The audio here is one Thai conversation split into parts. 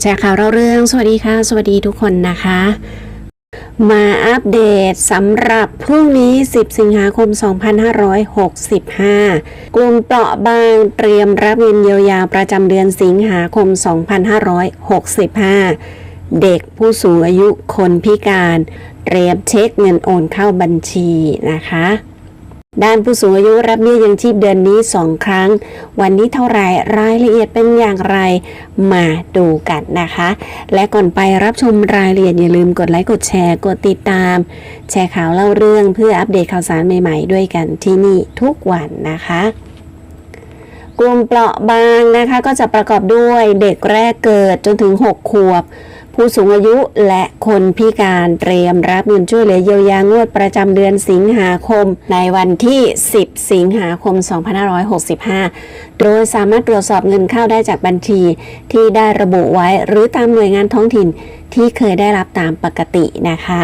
แชร์ข่าวเราเรื่อง สวัสดีค่ะ สวัสดีทุกคนนะคะ มาอัปเดตสำหรับพรุ่งนี้ 10 สิงหาคม 2565 กลุ่มเปราะบางเตรียมรับเงินเยียวยาประจำเดือนสิงหาคม 2565 เด็กผู้สูงอายุคนพิการ เตรียมเช็คเงินโอนเข้าบัญชีนะคะ ด้านผู้สูงอายุรับเบี้ยยังชีพเดือนนี้ 2 ครั้ง วันนี้เท่าไรรายละเอียดเป็นอย่างไรมาดูกันนะคะ และก่อนไปรับชมรายละเอียดอย่าลืมกดไลค์กดแชร์กดติดตาม แชร์ข่าวเล่าเรื่องเพื่ออัปเดตข่าวสารใหม่ๆ ด้วยกันที่นี่ทุกวันนะคะกลุ่มเปราะบางนะคะก็จะประกอบด้วยเด็กแรกเกิดจนถึง 6 ขวบ ผู้สูงอายุและคนพิการเตรียมรับเงินช่วยเหลือเยียวยางวดประจำเดือนสิงหาคม ในวันที่ 10 สิงหาคม 2565 โดยสามารถตรวจสอบเงินเข้าได้จากบัญชีที่ได้ระบุไว้หรือตามหน่วยงานท้องถิ่นที่เคยได้รับตามปกตินะคะ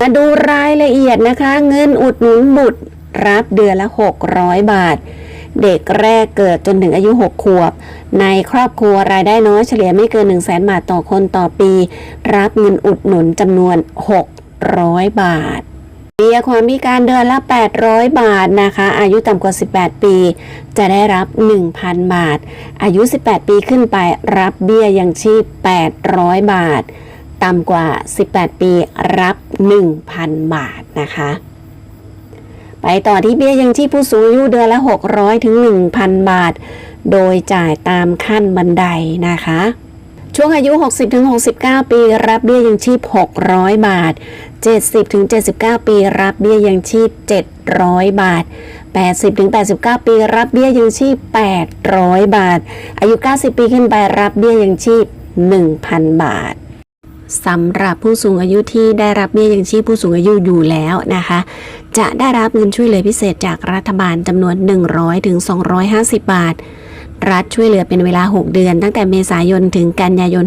มาดูรายละเอียดนะคะ เงินอุดหนุนบุตรรับเดือนละ 600 บาท เด็กแรกเกิดจนถึงอายุ 6 ขวบ ในครอบครัวรายได้น้อยเฉลี่ยไม่เกิน 1 0 0 0 0แบาทต่อคนต่อปี รับเงินอุดหนุนจำนวน 600 บาทเบี้ยความพิการเดือนละ 800 บาทนะคะ อายุต่ำกว่า 18 ปี จะได้รับ 1,000 บาท อายุ 18 ปีขึ้นไปรับเบี้ยยังชีพ 800 บาท ต่ำกว่า 18 ปีรับ 1,000 บาทนะคะ ไปต่อที่เบี้ยยังชีพผู้สูงอายุเดือนละ 600 ถึง 1,000 บาท โดยจ่ายตามขั้นบันไดนะคะ ช่วงอายุ 60ถึง69 ปีรับเบี้ยยังชีพ 600 บาท 70ถึง79 ปีรับเบี้ยยังชีพ 700 บาท 80ถึง89 ปีรับเบี้ยยังชีพ 800 บาท อายุ 90 ปีขึ้นไปรับเบี้ยยังชีพ 1,000 บาทสำหรับผู้สูงอายุที่ได้รับเบี้ยยังชีพผู้สูงอายุอยู่แล้วนะคะ จะได้รับเงินช่วยเหลือพิเศษจากรัฐบาลจำนวน 100ถึง250 บาท รัฐช่วยเหลือเป็นเวลา 6 เดือน ตั้งแต่เมษายนถึงกันยายน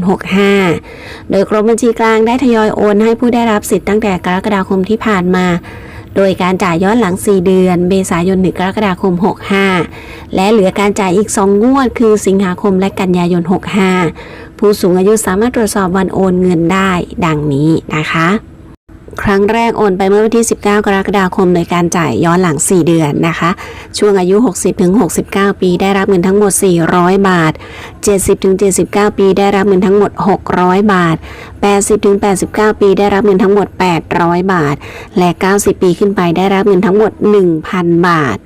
65 โดยกรมบัญชีกลางได้ทยอยโอนให้ผู้ได้รับสิทธิ์ตั้งแต่กรกฎาคมที่ผ่านมาโดยการจ่ายย้อนหลัง 4 เดือน เมษายนถึงกรกฎาคม 65 และเหลือการจ่ายอีก 2 งวด คือสิงหาคมและกันยายน 65 ผู้สูงอายุสามารถตรวจสอบวันโอนเงินได้ ดังนี้นะคะ ครั้งแรกโอนไปเมื่อวันที่ 19 กรกฎาคมโดยการจ่ายย้อนหลัง 4 เดือนนะคะ ช่วงอายุ 60-69 ปี ได้รับเงินทั้งหมด 400 บาท 70-79 ปี ได้รับเงินทั้งหมด 600 บาท 80-89 ปี ได้รับเงินทั้งหมด 800 บาท และ 90 ปีขึ้นไปได้รับเงินทั้งหมด 1,000 บาท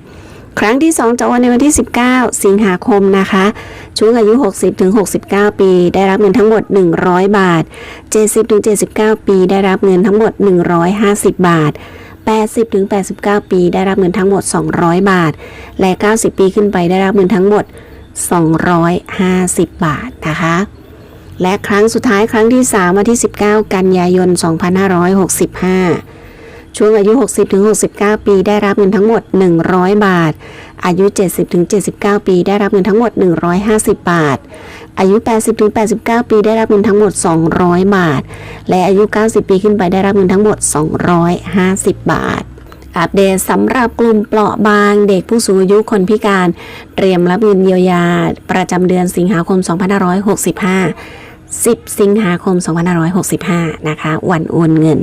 ครั้งที่ 2 จะโอนในวันที่ 19 สิงหาคมนะคะ ช่วงอายุ 60-69 ปี ได้รับเงินทั้งหมด 100 บาท 70-79 ปี ได้รับเงินทั้งหมด 150 บาท 80-89 ปี ได้รับเงินทั้งหมด 200 บาท และ 90 ปีขึ้นไปได้รับเงินทั้งหมด 250 บาทนะคะและครั้งสุดท้ายครั้งที่ 3 วันที่ 19 กันยายน 2565 ช่วงอายุ 60-69 ปี ได้รับเงินทั้งหมด 100 บาท อายุ 70-79 ปี ได้รับเงินทั้งหมด 150 บาท อายุ 80-89 ปี ได้รับเงินทั้งหมด 200 บาท และอายุ 90 ปีขึ้นไป ได้รับเงินทั้งหมด 250 บาทอัปเดตสำหรับกลุ่มเปราะบางเด็กผู้สูงอายุคนพิการ เตรียมรับเงินเยียวยา ประจำเดือนสิงหาคม 2565 10 สิงหาคม 2565 นะคะ วันโอนเงิน